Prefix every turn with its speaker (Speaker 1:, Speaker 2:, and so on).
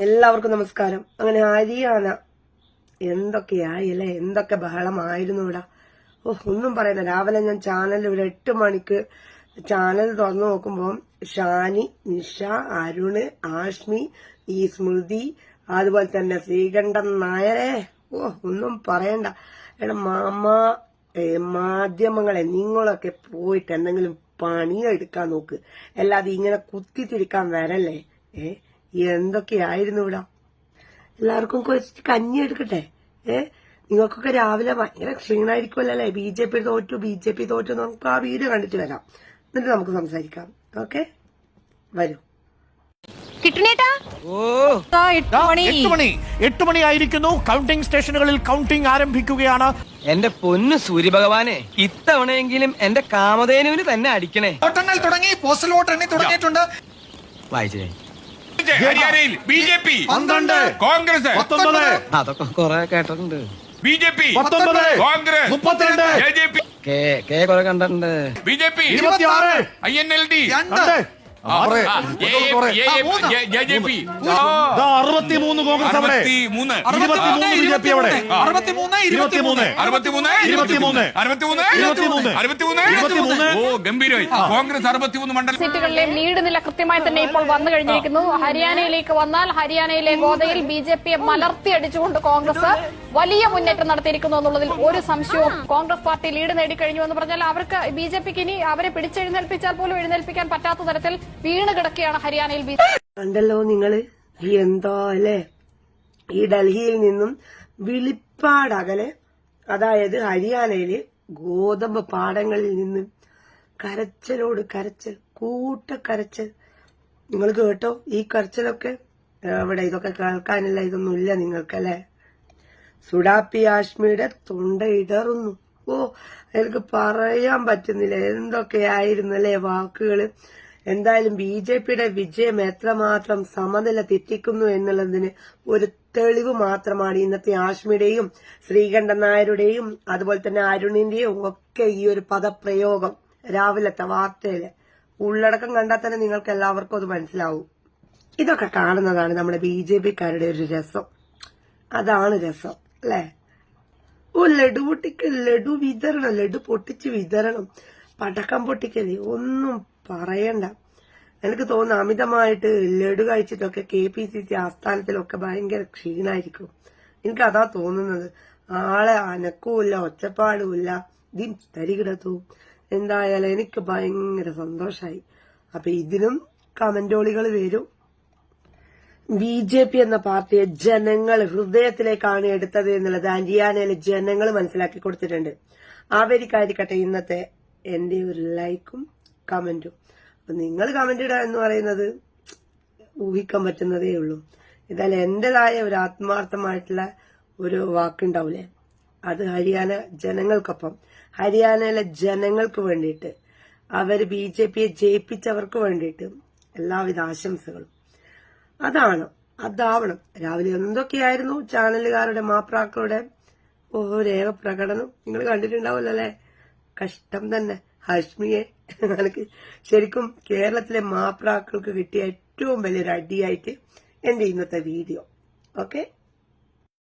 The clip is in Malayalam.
Speaker 1: എല്ലാവർക്കും നമസ്കാരം. അങ്ങനെ ഹരിയാന എന്തൊക്കെയായി അല്ലെ എന്തൊക്കെ ബഹളമായിരുന്നു ഇവിടെ? ഓ ഒന്നും പറയുന്ന രാവിലെ ഞാൻ ചാനൽ ഇവിടെ എട്ട് മണിക്ക് ചാനൽ തുറന്നു നോക്കുമ്പോൾ ഷാനി നിഷ അരുണ് ആഷ്മി ഈ സ്മൃതി അതുപോലെ തന്നെ ശ്രീകണ്ഠൻ നായരെ. ഓ ഒന്നും പറയണ്ട. എടാ മാമ മാധ്യമങ്ങളെ നിങ്ങളൊക്കെ പോയിട്ട് എന്തെങ്കിലും പണിയെടുക്കാൻ നോക്ക്. അല്ലാതെ ഇങ്ങനെ കുത്തിത്തിരിക്കാൻ വരല്ലേ? ഏ? എന്തൊക്കെയായിരുന്നു ഇവിടെ എല്ലാവർക്കും കുറച്ച് കഞ്ഞി എടുക്കട്ടെ. ഏ? നിങ്ങൾക്കൊക്കെ രാവിലെ ഭയങ്കര ക്ഷീണായിരിക്കുമല്ലോ അല്ലേ ബി ജെ പി തോറ്റു ബി ജെ പി തോറ്റു എന്ന് നമുക്ക് ആ വീഡിയോ കണ്ടിട്ട് വരാം. എന്നിട്ട് നമുക്ക് സംസാരിക്കാം. ഓക്കെ? വരൂ.
Speaker 2: കിട്ടണേട്ടാ എട്ട് മണി.
Speaker 3: ആയിരിക്കുന്നു. കൗണ്ടിംഗ് സ്റ്റേഷനുകളിൽ കൗണ്ടിംഗ് ആരംഭിക്കുകയാണ്.
Speaker 4: എന്റെ പൊന്നു സൂര്യഭഗവാനെ ഇത്തവണയെങ്കിലും എന്റെ കാമധേനുവിന് തന്നെ അടിക്കണേ.
Speaker 5: വോട്ടെണ്ണൽ തുടങ്ങി പോസ്റ്റൽ വോട്ടെണ്ണി തുടങ്ങിയിട്ടുണ്ട്.
Speaker 4: വായിച്ചേ.
Speaker 6: ഹരിയാനയിൽ ബി ജെ പി
Speaker 3: പന്ത്രണ്ട്
Speaker 6: കോൺഗ്രസ്
Speaker 3: പത്തൊമ്പത്
Speaker 4: അതൊക്കെ കൊറേ കേട്ടിട്ടുണ്ട്.
Speaker 6: ബി ജെ പി
Speaker 3: പത്തൊമ്പത്
Speaker 6: കോൺഗ്രസ്
Speaker 3: മുപ്പത്തിരണ്ട്
Speaker 6: ജെ ജെ പി.
Speaker 4: കേ കേ കൊറേ കണ്ടിട്ടുണ്ട്.
Speaker 6: ബി ജെ പി
Speaker 3: ഇരുപത്തിയാറ്
Speaker 6: ഐ എൻ എൽ ഡി.
Speaker 5: രണ്ട്
Speaker 3: അറുപത്തിമൂന്ന് കോൺഗ്രസ് അവിടെ. ഇരുപത്തിമൂന്ന് ബി ജെ പി ഇരുപത്തിമൂന്ന് ഇരുപത്തിമൂന്ന്
Speaker 7: സീറ്റുകളിലെയും ലീഡ് നില കൃത്യമായി തന്നെ ഇപ്പോൾ വന്നു കഴിഞ്ഞിരിക്കുന്നു. ഹരിയാനയിലേക്ക് വന്നാൽ ഹരിയാനയിലെ ഗോദയിൽ ബി ജെ പിയെ മലർത്തിയടിച്ചുകൊണ്ട് കോൺഗ്രസ് വലിയ മുന്നേറ്റം നടത്തിയിരിക്കുന്നു എന്നുള്ളതിൽ ഒരു സംശയവും കോൺഗ്രസ് പാർട്ടി ലീഡ് നേടിക്കഴിഞ്ഞു എന്ന് പറഞ്ഞാൽ അവർക്ക് ബി ജെ പിക്ക് ഇനി അവരെ പിടിച്ചെഴുന്നേൽപ്പിച്ചാൽ പോലും എഴുന്നേൽപ്പിക്കാൻ പറ്റാത്ത തരത്തിൽ വീണ് കിടക്കുകയാണ് ഹരിയാനയിൽ
Speaker 1: കണ്ടല്ലോ നിങ്ങൾ. എന്തോ അല്ലേ? ഈ ഡൽഹിയിൽ നിന്നും വിളിപ്പാടകലെ അതായത് ഹരിയാനയിലെ ഗോതമ്പ് പാടങ്ങളിൽ നിന്നും കരച്ചലോട് കരച്ചൽ കൂട്ടക്കരച്ചൽ. നിങ്ങൾ കേട്ടോ? ഈ കരച്ചലൊക്കെ എവിടെ ഇതൊക്കെ കേൾക്കാനല്ല ഇതൊന്നും ഇല്ല നിങ്ങൾക്കല്ലേ സുഡാപ്പി ആഷ്മിയുടെ തൊണ്ട ഇടറുന്നു. ഓ അയാൾക്ക് പറയാൻ പറ്റുന്നില്ല. എന്തൊക്കെയായിരുന്നല്ലേ വാക്കുകൾ? എന്തായാലും ബി ജെ പിയുടെ വിജയം എത്രമാത്രം സമനില തെറ്റിക്കുന്നു എന്നുള്ളതിന് ഒരു തെളിവ് മാത്രമാണ് ഇന്നത്തെ ആഷ്മിയുടെയും ശ്രീകണ്ഠൻ നായരുടെയും അതുപോലെ തന്നെ അരുണിന്റെയും ഒക്കെ ഈ ഒരു പദപ്രയോഗം രാവിലത്തെ വാർത്തയിൽ. ഉള്ളടക്കം കണ്ടാൽ തന്നെ നിങ്ങൾക്ക് എല്ലാവർക്കും അത് മനസ്സിലാവും. ഇതൊക്കെ കാണുന്നതാണ് നമ്മുടെ ബി ജെ പിക്കാരുടെ ഒരു രസം. അതാണ് രസം അല്ലേ? ഓ ലഡു പൊട്ടിക്കൽ ലഡു വിതരണം ലഡു പൊട്ടിച്ച് വിതരണം പടക്കം പൊട്ടിക്കൽ ഒന്നും പറയണ്ട. എനിക്ക് തോന്നുന്നു അമിതമായിട്ട് ലഡു കഴിച്ചിട്ടൊക്കെ കെ പി സി സി ആസ്ഥാനത്തിലൊക്കെ ഭയങ്കര ക്ഷീണായിരിക്കും. എനിക്ക് അതാ തോന്നുന്നത്. ആളെ അനക്കുമില്ല ഒച്ചപ്പാടുമില്ല ദിം തരികിടത്തു എന്തായാലും എനിക്ക് ഭയങ്കര സന്തോഷായി. അപ്പൊ ഇതിനും കമന്റോളികൾ വരും. ബി ജെ പി എന്ന പാർട്ടിയെ ജനങ്ങൾ ഹൃദയത്തിലേക്കാണ് എടുത്തത് എന്നുള്ളത് അരിയാനയിലെ ജനങ്ങൾ മനസ്സിലാക്കി കൊടുത്തിട്ടുണ്ട്. അവർക്കായിരിക്കട്ടെ ഇന്നത്തെ എന്റെ ഒരു ലൈക്കും. കമന്റും. അപ്പൊ നിങ്ങൾ കമന്റ് ഇടുക എന്ന് പറയുന്നത് ഊഹിക്കാൻ പറ്റുന്നതേ ഉള്ളൂ. ഇതായാലും എന്റേതായ ഒരു ആത്മാർത്ഥമായിട്ടുള്ള ഒരു വാക്കുണ്ടാവില്ലേ അത് ഹരിയാന ജനങ്ങൾക്കൊപ്പം ഹരിയാനയിലെ ജനങ്ങൾക്ക് വേണ്ടിയിട്ട് അവർ ബി ജെ പിയെ ജയിപ്പിച്ചവർക്ക് വേണ്ടിയിട്ട് എല്ലാവിധ ആശംസകളും. അതാണ് അതാവണം. രാവിലെ എന്തൊക്കെയായിരുന്നു ചാനലുകാരുടെ മാപ്രാക്കളുടെ ഓരോ പ്രകടനം നിങ്ങൾ കണ്ടിട്ടുണ്ടാവില്ല അല്ലെ? കഷ്ടം തന്നെ. ഹഷ്മിയെ എനിക്ക് ശരിക്കും കേരളത്തിലെ മാപ്രാക്കൾക്ക് കിട്ടിയ ഏറ്റവും വലിയൊരു അടിയായിട്ട് എന്റെ ഇന്നത്തെ വീഡിയോ. ഓക്കെ?